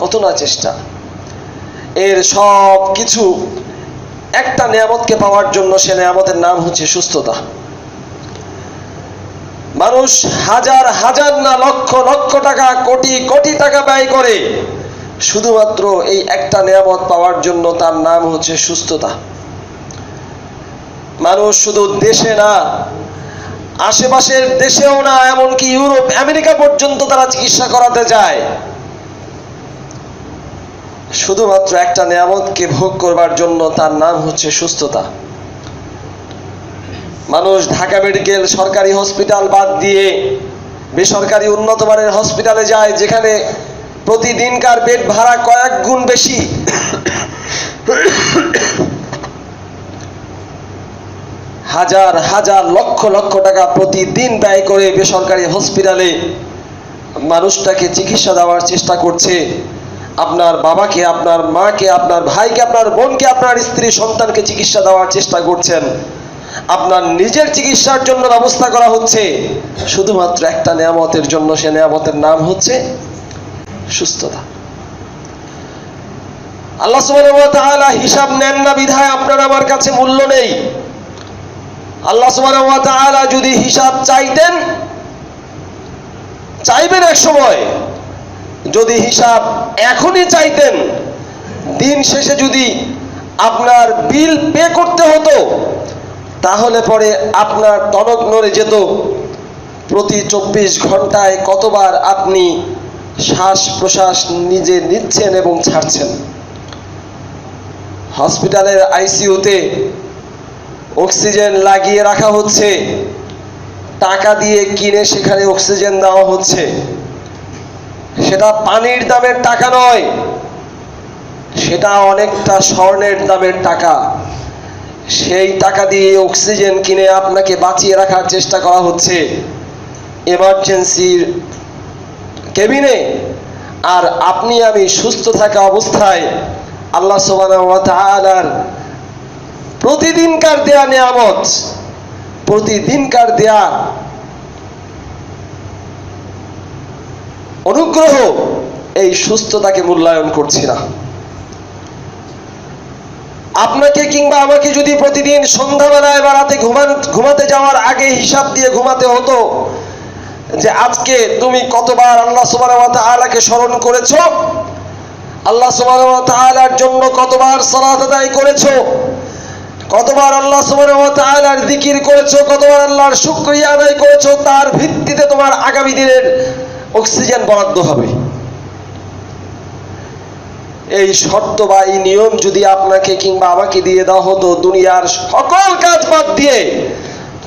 কত না চেষ্টা। এর সব কিছু একটা নিয়ামতকে পাওয়ার জন্য সে নিয়ামতের নাম হচ্ছে সুস্থতা। মানুষ হাজার হাজার না লক্ষ লক্ষ টাকা, কোটি কোটি টাকা ব্যয় করে শুধুমাত্র এই একটা নিয়ামত পাওয়ার জন্য তার নাম হচ্ছে সুস্থতা। মানুষ শুধু দেশে না, আশেপাশের দেশেও না, এমনকি ইউরোপ, আমেরিকা পর্যন্ত তারা চিকিৎসা করাতে যায়। শুধুমাত্র একটা নিয়ামতকে ভোগ করবার জন্য তার নাম হচ্ছে সুস্থতা। মানুষ ঢাকা মেডিকেল সরকারি হসপিটাল বাদ দিয়ে বেসরকারি উন্নত মানের হসপিটালে যায়, যেখানে প্রতিদিনকার বেড ভাড়া কয়েক গুণ বেশি। হাজার হাজার, লক্ষ লক্ষ টাকা প্রতিদিন ব্যয় করে বেসরকারি হসপিটালে মানুষটাকে চিকিৎসা দেওয়ার চেষ্টা করছে। আপনার বাবাকে, আপনার মাকে, আপনার ভাইকে, আপনার বোনকে, আপনার স্ত্রী, সন্তানকে চিকিৎসা দেওয়ার চেষ্টা করছেন। আপনার নিজের চিকিৎসার জন্য ব্যবস্থা করা হচ্ছে। শুধুমাত্র একটা নিয়ামতের জন্য সে নিয়ামতের নাম হচ্ছে সুস্থতা। আল্লাহ তাআলা হিসাব নেন না বিধায় আপনার আমার কাছে মূল্য নেই। আল্লাহ ওয়া যদি হিসাব চাইতেন, চাইবেন এক সময়। যদি হিসাব এখনই চাইতেন, দিন শেষে যদি আপনার বিল পে করতে হতো, তাহলে পরে আপনার টনক নড়ে যেত। প্রতি চব্বিশ ঘন্টায় কতবার আপনি শ্বাস প্রশ্বাস নিজে নিচ্ছেন এবং ছাড়ছেন? হসপিটালের আইসিইউতে অক্সিজেন লাগিয়ে রাখা হচ্ছে। টাকা দিয়ে কিনে সেখানে অক্সিজেন দেওয়া হচ্ছে। সেটা পানির দামের টাকা নয়, সেটা অনেকটা স্বর্ণের দামের টাকা। সেই টাকা দিয়ে অক্সিজেন কিনে আপনাকে বাঁচিয়ে রাখার চেষ্টা করা হচ্ছে এমার্জেন্সির কেবিনে। আর আপনি আমি সুস্থ থাকা অবস্থায় আল্লাহ সোবানার প্রতিদিনকার দেয়া নিয়ামত, প্রতিদিনকার দেয়া অনুগ্রহ, এই সুস্থতাকে মূল্যায়ন করছি না। আপনাকে কিংবা আমাকে যদি প্রতিদিন সন্ধ্যাবেলায় বা রাতে ঘুমান ঘুমাতে যাওয়ার আগে হিসাব দিয়ে ঘুমাতে হতো যে আজকে তুমি কতবার আল্লাহ ওয়া স্মরণ করেছ? আল্লাহ তাআলার জন্য কতবার সালাত আদায় করেছ? কতবার আল্লাহ তাআলার জিকির করেছ? কতবার আল্লাহর শুক্রিয়া আদায় করেছ? তার ভিত্তিতে তোমার আগামী দিনের অক্সিজেন বরাদ্দ হবে। এই শর্ত বা এই নিয়ম যদি আপনাকে কিংবা আমাকে দিয়ে দেওয়া হতো, দুনিয়ার সকল কাজ বাদ দিয়ে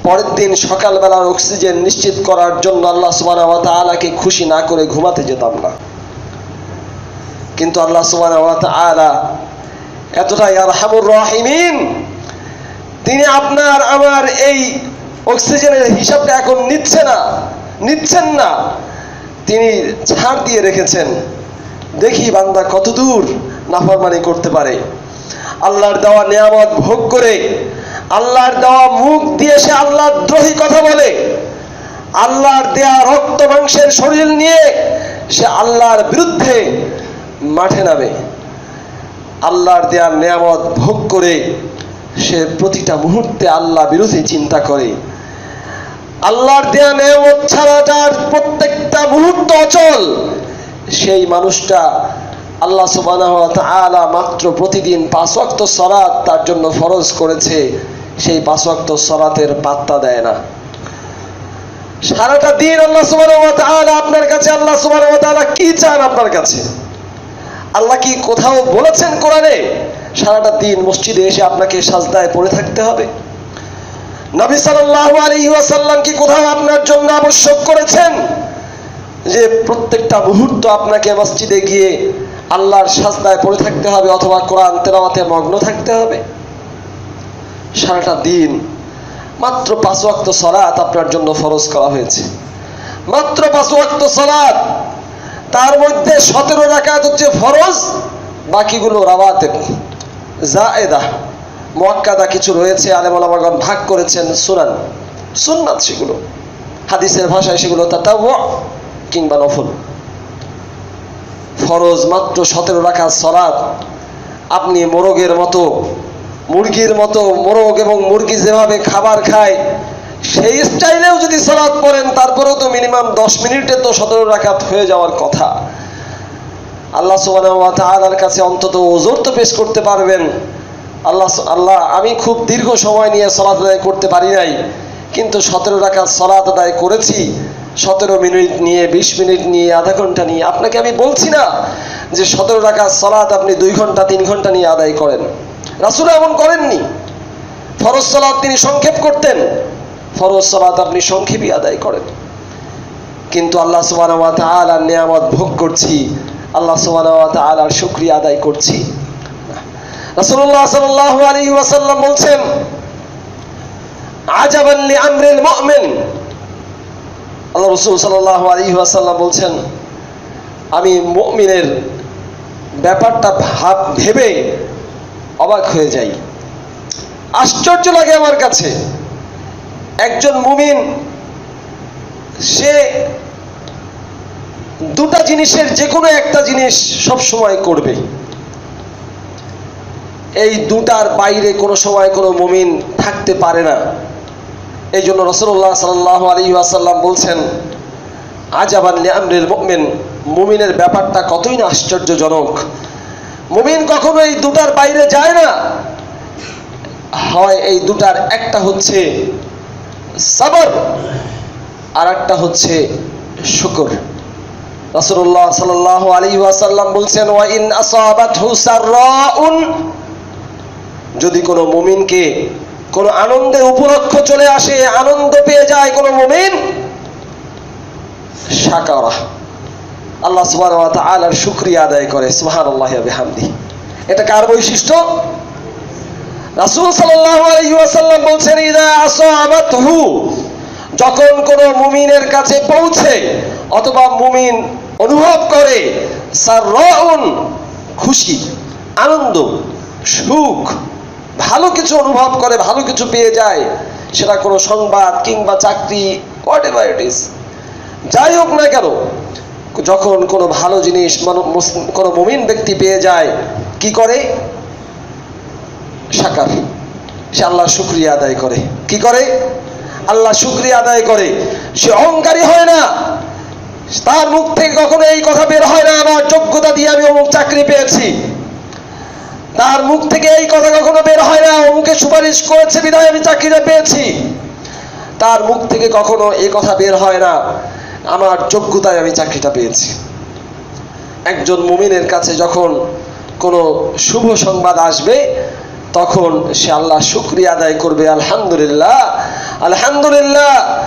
পরের দিন সকালবেলার অক্সিজেন নিশ্চিত করার জন্য আল্লাহ সুবহানাহু ওয়া তাআলাকে খুশি না করে ঘুমাতে যেতাম না। কিন্তু আল্লাহ সুবহানাহু আলা এতটাই আরহামুর রাহিমিন। তিনি আপনার, আমার এই অক্সিজেনের হিসাবটা এখন নিচ্ছে না, নিচ্ছেন না। তিনি ছাড় দিয়ে রেখেছেন। দেখি বান্দা কত দূর নাফরমানি করতে পারে। আল্লাহর দেওয়া নিয়ামত ভোগ করে, আল্লাহর দেওয়া মুখ দিয়ে সে আল্লাহর দ্রোহী কথা বলে, আল্লাহর দেয়া রক্ত মাংসের শরীর নিয়ে সে আল্লাহর বিরুদ্ধে মাঠে নামে। আল্লাহর দেয়া নিয়ামত ভোগ করে সে প্রতিটা মুহূর্তে আল্লাহ বিরোধী চিন্তা করে। আল্লাহর দেয়া নিয়ামত ছাড়া যার প্রত্যেকটা মুহূর্ত অচল। সেই মানুষটা আল্লাহ সুবহানাহু ওয়া তাআলা মাত্র প্রতিদিন পাঁচ ওয়াক্ত সালাত তার জন্য ফরজ করেছে। সেই পাঁচ ওয়াক্ত সালাতের পাত্তা দেয় না। সারাটা দিন আল্লাহ সুবহানাহু আপনার কাছে, আল্লাহ সুবহানাহু কি চান আপনার কাছে? আল্লাহ কি কোথাও বলেছেন কোরআনে? সারাটা দিন মসজিদে এসে আপনাকে সাজদায় পড়ে থাকতে হবে। নবী সাল্লাল্লাহু আলাইহি ওয়াসাল্লাম কি কোথাও আপনার জন্য আবশ্যক করেছেন? যে প্রত্যেকটা মুহূর্ত আপনাকে মসজিদে গিয়ে আল্লাহর সাজদায় পড়ে থাকতে হবে অথবা কোরআন তেলাওয়াতে মগ্ন থাকতে হবে। সারাটা দিন মাত্র পাঁচ ওয়াক্ত সলাৎ আপনার জন্য ফরজ করা হয়েছে। মাত্র পাঁচ ওয়াক্ত সলাৎ তার মধ্যে সতেরো রাকাত হচ্ছে ফরজ, বাকিগুলো রাওয়াতে জায়েদা, মোয়াক্কাদা কিছু রয়েছে, আলেমালামাগণ ভাগ করেছেন সুনান, সুন্নাত সেগুলো, হাদিসের ভাষায় সেগুলো তাতাও কিংবা নফল। ফরজ মাত্র সতেরো রাখা সলাদ আপনি মোরগের মতো, মুরগির মতো, মোরগ এবং মুরগি যেভাবে খাবার খায়, সেই স্টাইলেও যদি সলাদ পড়েন, তারপরেও তো মিনিমাম দশ মিনিটে তো সতেরো রাখাত হয়ে যাওয়ার কথা। আল্লাহ সুবাহর কাছে অন্তত ওজোর তো পেশ করতে পারবেন। আল্লাহ আল্লাহ, আমি খুব দীর্ঘ সময় নিয়ে সলাৎ আদায় করতে পারি নাই, কিন্তু সতেরো রাখাত সলাৎ আদায় করেছি। সতেরো মিনিট নিয়ে, বিশ মিনিট নিয়ে, আধা ঘণ্টা নিয়ে, আপনাকে আমি বলছি না যে সতেরো রাখাত সলাৎ আপনি দুই ঘণ্টা, তিন ঘণ্টা নিয়ে আদায় করেন। রাসুল এমন করেননি। ফরজ সলাৎ তিনি সংক্ষেপ করতেন। ফরজ সলাৎ আপনি সংক্ষেপই আদায় করেন। কিন্তু আল্লাহ সুবাহ তালার নিয়ামত ভোগ করছি। আল্লাহ সুবাহ তালার শুক্রিয়া আদায় করছি। রাসূলুল্লাহ সাল্লাল্লাহু আলাইহি ওয়াসাল্লাম বলছেন, আজাবান লিআমরিল মুমিন। আল্লাহ রাসূল সাল্লাল্লাহু আলাইহি ওয়াসাল্লাম বলছেন, আমি মুমিনের ব্যাপারটা ভাব ভেবে অবাক হয়ে যাই। আশ্চর্য লাগে আমার কাছে, একজন মুমিন, সে দুটা জিনিসের যে কোনো একটা জিনিস সব সময় করবে। এই দুটার বাইরে কোনো সময় কোনো মুমিন থাকতে পারে না। এই জন্য রসুল্লাহ সাল্লাহ আলী আসাল্লাম বলছেন আজ আবার আমরিল মুমিন, মুমিনের ব্যাপারটা কতই না আশ্চর্যজনক। মুমিন কখনো এই দুটার বাইরে যায় না। হয় এই দুটার একটা হচ্ছে সাবর আর একটা হচ্ছে শুকর। রাসূলুল্লাহ সাল্লাল্লাহু আলাইহি ওয়াসাল্লাম বলছেন, ওয়া ইন সাররাউন, যদি কোনো মুমিনকে কোনো আনন্দের উপলক্ষ চলে আসে, আনন্দ পেয়ে যায় কোনো মুমিন। শাকারা। আল্লাহ তাআলার শুকরিয়া আদায় করে, সুবহানাল্লাহি ওয়া বিহামদি। এটা কার বৈশিষ্ট্য? বলছেন, ইদা যখন কোনো মুমিনের কাছে পৌঁছে অথবা মুমিন অনুভব করে, সাররাউন, খুশি, আনন্দ, সুখ ভালো কিছু অনুভব করে, ভালো কিছু পেয়ে যায়, সেটা কোনো সংবাদ কিংবা চাকরি হোয়াট এভার ইট ইস যাই হোক না কেন, যখন কোনো ভালো জিনিস কোনো মুমিন ব্যক্তি পেয়ে যায়, কি করে? সাকার। সে আল্লাহ শুক্রিয়া আদায় করে। কি করে? আল্লাহ শুক্রিয়া আদায় করে। সে অহংকারী হয় না। তার মুখ থেকে কখনো এই কথা বের হয় না, আমার যোগ্যতা দিয়ে আমি অমুক চাকরি পেয়েছি। তার মুখ থেকে এই কথা কখনো বের হয় না। অমুকে সুপারিশ করেছে বিধায় আমি চাকরিটা পেয়েছি। তার মুখ থেকে কখনো এই কথা বের হয় না। আমার যোগ্যতায় আমি চাকরিটা পেয়েছি। একজন মুমিনের কাছে যখন কোনো শুভ সংবাদ আসবে, তখন সে আল্লাহ শুক্রিয়া আদায় করবে। আলহামদুলিল্লাহ। আলহামদুলিল্লাহ।